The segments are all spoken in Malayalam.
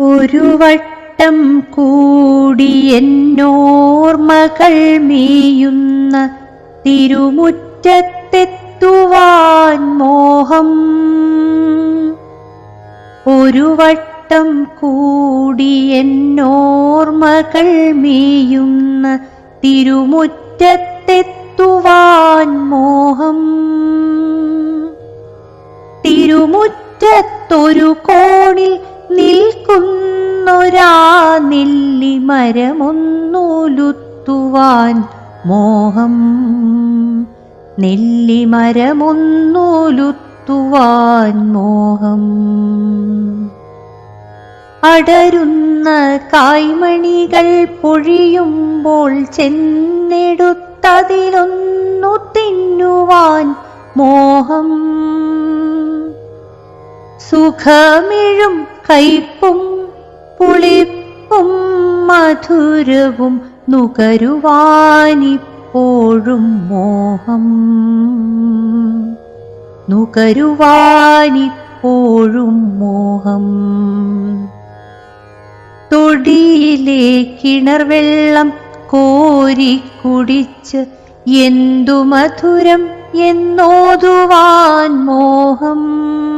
ഒരു വട്ടം കൂടി എന്നോർമകൾ മേയുന്ന തിരുമുറ്റത്തെത്തുവാൻ മോഹം. ഒരു വട്ടം കൂടി എന്നോർമകൾ മേയുന്ന തിരുമുറ്റത്തെത്തുവാൻ മോഹം. തിരുമുറ്റത്തൊരു കോണിൽ നിൽക്കുന്നൊരാ നെല്ലിമരമൊന്നുലുത്തുവാൻ മോഹം. നെല്ലിമരമൊന്നുലുത്തുവാൻ മോഹം. അടരുന്ന കായ്മണികൾ പൊഴിയുമ്പോൾ ചെന്നെടുത്തതിലൊന്നു തിന്നുവാൻ മോഹം. സുഖമിഴും കയ്പും പുളിപ്പും മധുരവും നുകരുവാനിപ്പോഴും മോഹം. നുകരുവാനിപ്പോഴും മോഹം. തൊടിയിലെ കിണർവെള്ളം കോരി കുടിച്ച് എന്തു മധുരം എന്നോതുവാൻ മോഹം.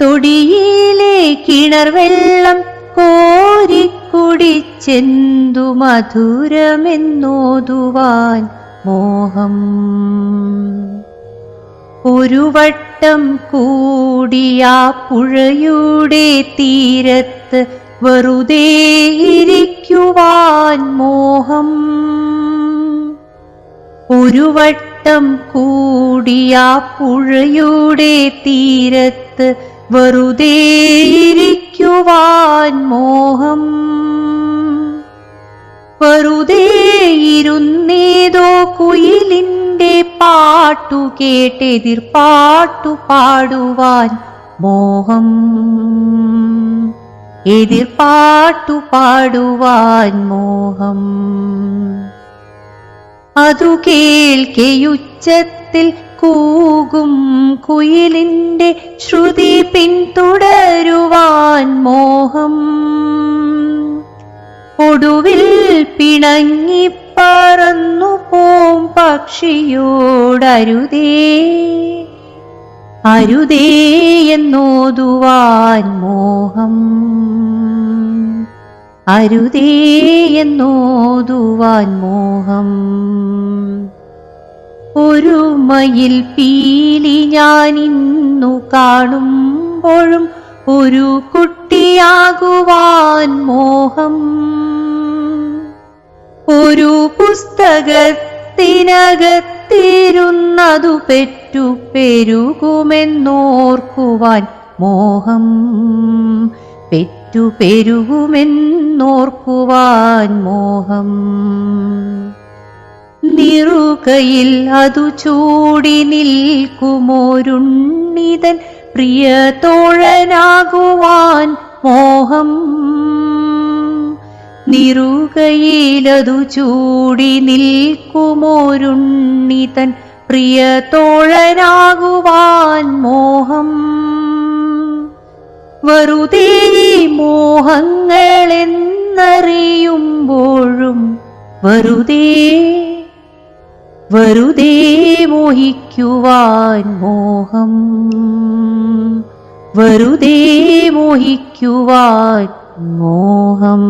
തൊടിയിലെ കിണർ വെള്ളം കോരി കുടിച്ചെന്തു മധുരമെന്നോതുവാൻ മോഹം. ഒരു വട്ടം കൂടിയാ പുഴയുടെ തീരത്ത് വെറുതെ ഇരിക്കുവാൻ മോഹം. ഒരു വട്ടം കൂടിയാ പുഴയുടെ തീരത്ത് വെറുതെ ഇരിക്കുവാൻ മോഹം. വെറുതെ ഇരുന്നേതോ കുയിലിന്റെ പാട്ടു കേട്ടെതിർ പാട്ടു പാടുവാൻ മോഹം. എതിർ പാട്ടു പാടുവാൻ മോഹം. അതു കേൾക്കെയുച്ചത്തിൽ കൂകും കുയിലിന്റെ ശ്രുതി പിന്തുടരുവാൻ മോഹം. ഒടുവിൽ പിണങ്ങി പറന്നു പോം പക്ഷിയോടരുതേ. അരുതേ എന്നോതുവാൻ മോഹം. അരുതേ എന്നോതുവാൻ മോഹം. ഒരു മയിൽ പീലി ഞാൻ ഇന്നു കാണുമ്പോഴും ഒരു കുട്ടിയാകുവാൻ മോഹം. ഒരു പുസ്തകത്തിനകത്തിരുന്നതു പെറ്റു പെരുകുമെന്നോർക്കുവാൻ മോഹം. പെറ്റു പെരുകുമെന്നോർക്കുവാൻ മോഹം. നിറുകയിൽ അതു ചൂടി നിൽക്കുമോരുണ്ണിതൻ പ്രിയ തോഴനാകുവാൻ മോഹം നിറുകയിലതു ചൂടി നിൽക്കുമോരുണ്ണിതൻ പ്രിയ തോഴനാകുവാൻ മോഹം വെറുതെ മോഹങ്ങളെന്നറിയുമ്പോഴും വെറുതെ വെറുതെ മോഹിക്കുവാൻ മോഹം. വെറുതെ മോഹിക്കുവാൻ മോഹം.